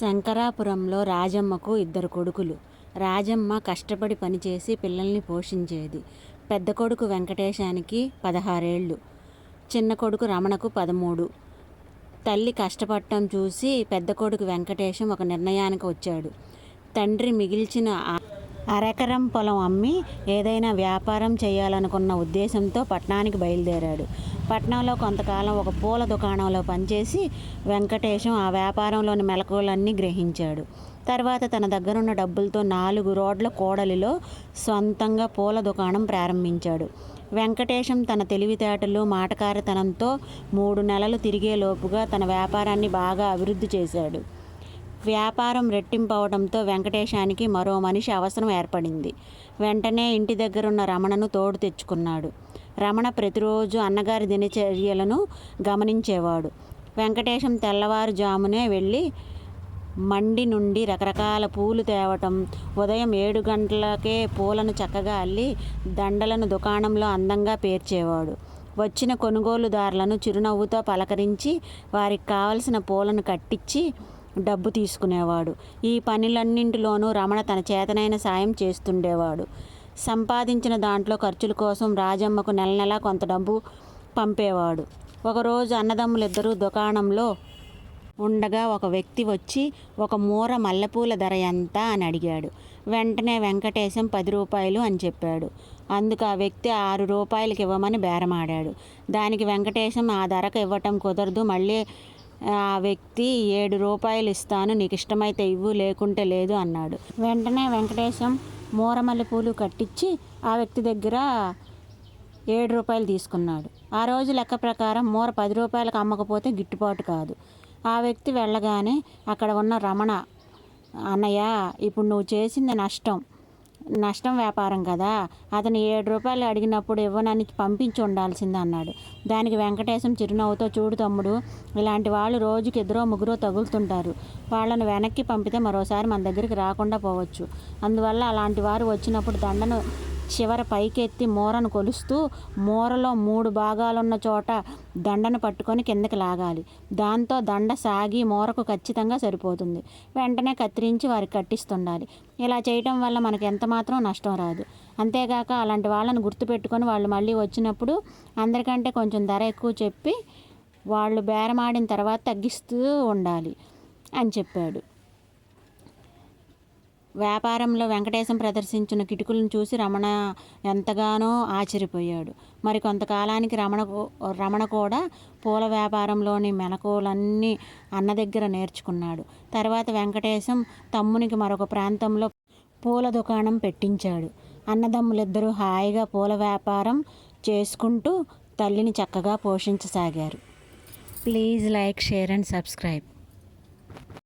శంకరాపురంలో రాజమ్మకు ఇద్దరు కొడుకులు. రాజమ్మ కష్టపడి పనిచేసి పిల్లల్ని పోషించేది. పెద్ద కొడుకు వెంకటేశానికి పదహారేళ్ళు చిన్న కొడుకు రమణకు పదమూడు. తల్లి కష్టపడటం చూసి పెద్ద కొడుకు వెంకటేశం ఒక నిర్ణయానికి వచ్చాడు. తండ్రి మిగిల్చిన అరెకరం పొలం అమ్మి ఏదైనా వ్యాపారం చేయాలనుకున్న ఉద్దేశంతో పట్నానికి బయలుదేరాడు. పట్నంలో కొంతకాలం ఒక పూల దుకాణంలో పనిచేసి వెంకటేశం ఆ వ్యాపారంలోని మెలకువలన్నీ గ్రహించాడు. తర్వాత తన దగ్గరున్న డబ్బులతో నాలుగు రోడ్ల కోడలిలో సొంతంగా పూల దుకాణం ప్రారంభించాడు. వెంకటేశం తన తెలివితేటలు, మాటకారితనంతో మూడు నెలలు తిరిగేలోపుగా తన వ్యాపారాన్ని బాగా అభివృద్ధి చేశాడు. వ్యాపారం రెట్టింపవడంతో వెంకటేశానికి మరో మనిషి అవసరం ఏర్పడింది. వెంటనే ఇంటి దగ్గరున్న రమణను తోడు తెచ్చుకున్నాడు. రమణ ప్రతిరోజు అన్నగారి దినచర్యలను గమనించేవాడు. వెంకటేశం తెల్లవారుజామునే వెళ్ళి మండి నుండి రకరకాల పూలు తేవటం, ఉదయం ఏడు గంటలకే పూలను చక్కగా అల్లి దండలను దుకాణంలో అందంగా పేర్చేవాడు. వచ్చిన కొనుగోలుదారులను చిరునవ్వుతో పలకరించి వారికి కావలసిన పూలను కట్టించి డబ్బు తీసుకునేవాడు. ఈ పనులన్నింటిలోనూ రమణ తన చేతనైన సాయం చేస్తుండేవాడు. సంపాదించిన దాంట్లో ఖర్చుల కోసం రాజమ్మకు నెల నెలా కొంత డబ్బు పంపేవాడు. ఒకరోజు అన్నదమ్ములిద్దరూ దుకాణంలో ఉండగా ఒక వ్యక్తి వచ్చి ఒక మూర మల్లెపూల ధర ఎంత అని అడిగాడు. వెంటనే వెంకటేశం పది రూపాయలు అని చెప్పాడు. అందుకు ఆ వ్యక్తి ఆరు రూపాయలకి ఇవ్వమని బేరమాడాడు. దానికి వెంకటేశం ఆ ధరకు ఇవ్వటం కుదరదు మళ్ళీ ఆ వ్యక్తి ఏడు రూపాయలు ఇస్తాను నీకు ఇష్టమైతే ఇవ్వు లేకుంటే లేదు అన్నాడు. వెంటనే వెంకటేశం మూరమల్లి పూలు కట్టించి ఆ వ్యక్తి దగ్గర ఏడు రూపాయలు తీసుకున్నాడు. ఆ రోజు లెక్క ప్రకారం మూర పది రూపాయలకు అమ్మకపోతే గిట్టుబాటు కాదు. ఆ వ్యక్తి వెళ్ళగానే అక్కడ ఉన్న రమణ అన్నయ్య ఇప్పుడు నువ్వు చేసింది నష్టం. నష్టం వ్యాపారం కదా అతను ఏడు రూపాయలు అడిగినప్పుడు ఇవ్వడానికి పంపించి ఉండాల్సింది అన్నాడు. దానికి వెంకటేశం చిరునవ్వుతో చూడు తమ్ముడు ఇలాంటి వాళ్ళు రోజుకి ఇద్దరో ముగ్గురో తగులుతుంటారు. వాళ్ళను వెనక్కి పంపితే మరోసారి మన దగ్గరికి రాకుండా పోవచ్చు. అందువల్ల అలాంటి వారు వచ్చినప్పుడు దండను చివర పైకెత్తి మూరను కొలుస్తూ మూరలో మూడు భాగాలున్న చోట దండను పట్టుకొని కిందకి లాగాలి. దాంతో దండ సాగి మూరకు ఖచ్చితంగా సరిపోతుంది. వెంటనే కత్తిరించి వారికి కట్టిస్తుండాలి. ఇలా చేయటం వల్ల మనకు ఎంతమాత్రం నష్టం రాదు. అంతేగాక అలాంటి వాళ్ళను గుర్తుపెట్టుకొని వాళ్ళు మళ్ళీ వచ్చినప్పుడు అందరికంటే కొంచెం ధర ఎక్కువ చెప్పి వాళ్ళు బేరమాడిన తర్వాత తగ్గిస్తూ ఉండాలి అని చెప్పాడు. వ్యాపారంలో వెంకటేశం ప్రదర్శించిన కిటుకులను చూసి రమణ ఎంతగానో ఆశ్చర్యపోయాడు. మరి కొంతకాలానికి రమణ రమణ కూడా పూల వ్యాపారంలోని మెలకువలన్నీ అన్న దగ్గర నేర్చుకున్నాడు. తర్వాత వెంకటేశం తమ్మునికి మరొక ప్రాంతంలో పూల దుకాణం పెట్టించాడు. అన్నదమ్ములిద్దరూ హాయిగా పూల వ్యాపారం చేసుకుంటూ తల్లిని చక్కగా పోషించసాగారు. Please like share and subscribe